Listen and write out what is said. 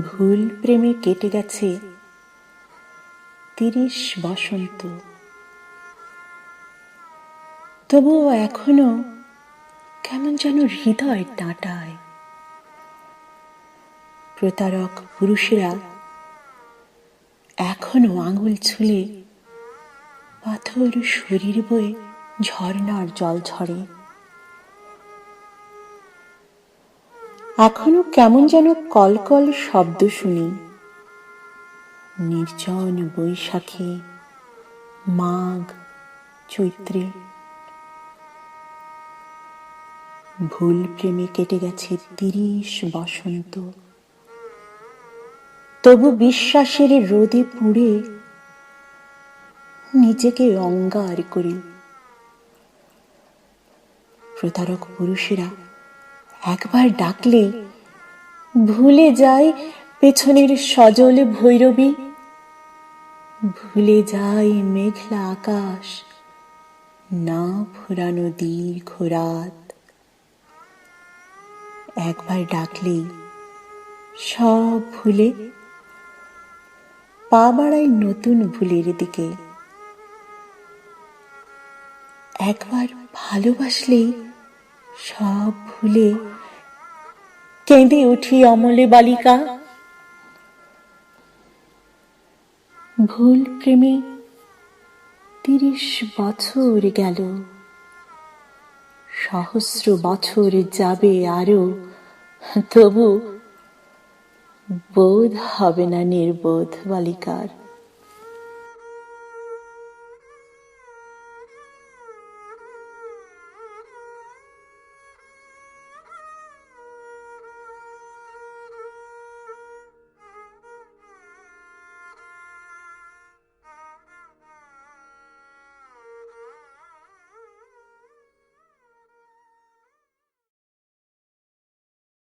ভুল প্রেমে কেটে গেছে। তিরিশ বসন্ত। তবুও এখনও কেমন যেন হৃদয় টাটায়। প্রতারক পুরুষেরা এখনও আঙুল ছুলে পাথর শরীর বয়ে ঝর্ণার জল ঝরে। এখনও কেমন যেন কলকল শব্দ শুনি। নির্জন বৈশাখে, মাঘ, চৈত্রে। ভুল প্রেমে কেটে গেছে তিরিশ বসন্ত। তবু বিশ্বাসের রোদে পুড়ে নিজেকে অঙ্গার করি। প্রতারক পুরুষেরা একবার ডাকলে, ভুলে যায় পেছনের সজল ভৈরবী, ভুলে যায় মেঘলা আকাশ, না ফুরানো দীর্ঘ রাত। একবার ডাকলেই সব ভুলে? পা বাড়ায় নতুন ভুলের দিকে। একবার ভালোবাসলেই সব ভুলে কেঁদে উঠি অমলে বালিকা। ভুল প্রেমে তিরিশ বছর গেল। সহস্র বছর যাবে আরও। তবু বোধ হবে না নির্বোধ বালিকার।